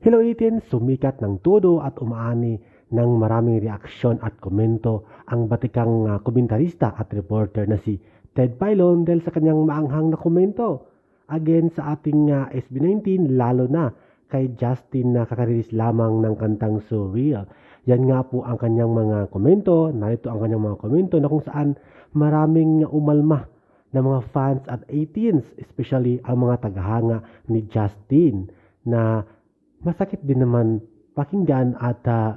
18, sumikat ng todo at umaani ng maraming reaksyon at komento ang batikang uh, komentarista at reporter na si Ted Pilon dahil sa kanyang maanghang na komento again sa ating uh, SB19 lalo na kay Justin na kakarilis lamang ng kantang Surreal. Yan nga po ang kanyang mga komento, narito ang kanyang mga komento na kung saan maraming umalma na mga fans at 18s, especially ang mga tagahanga ni Justin na masakit din naman pakinggan at uh,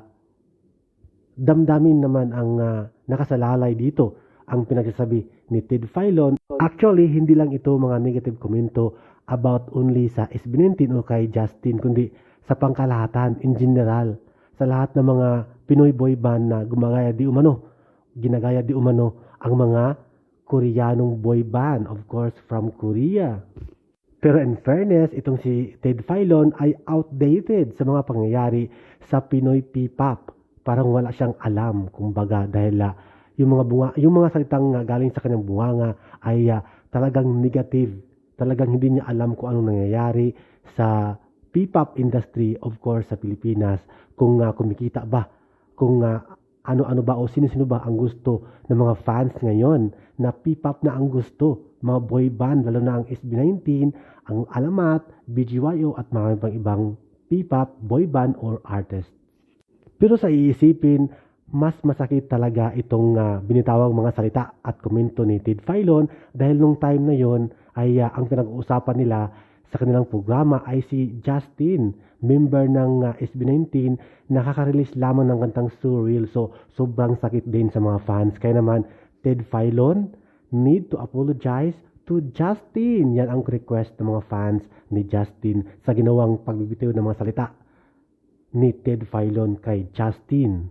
damdamin naman ang uh, nakasalalay dito ang pinagsasabi ni Ted Filon. Actually, hindi lang ito mga negative komento about only sa SB19 o kay Justin, kundi sa pangkalahatan in general. Sa lahat ng mga Pinoy boy band na gumagaya di umano, ginagaya di umano ang mga Koreanong boy band, of course, from Korea. Pero in fairness, itong si Ted Filon ay outdated sa mga pangyayari sa Pinoy P-pop. Parang wala siyang alam, kumbaga, dahil uh, yung mga bunga, yung mga salitang uh, galing sa kanyang bunganga ay uh, talagang negative. Talagang hindi niya alam kung anong nangyayari sa P-pop industry, of course, sa Pilipinas. Kung uh, kumikita ba, kung uh, ano-ano ba o sino-sino ba ang gusto ng mga fans ngayon na P-pop na ang gusto, mga boy band, lalo na ang SB19, ang Alamat, BGYO at mga pang ibang P-pop, boy band or artist. Pero sa iisipin, mas masakit talaga itong uh, binitawang mga salita at komento ni Ted Filon dahil nung time na yon ay uh, ang pinag-uusapan nila sa kanilang programa ay si Justin, member ng uh, SB19, nakaka-release lamang ng kantang Surreal. So, sobrang sakit din sa mga fans. Kaya naman, Ted Filon need to apologize to Justin. Yan ang request ng mga fans ni Justin sa ginawang pagbibitiw ng mga salita ni Ted Filon kay Justin.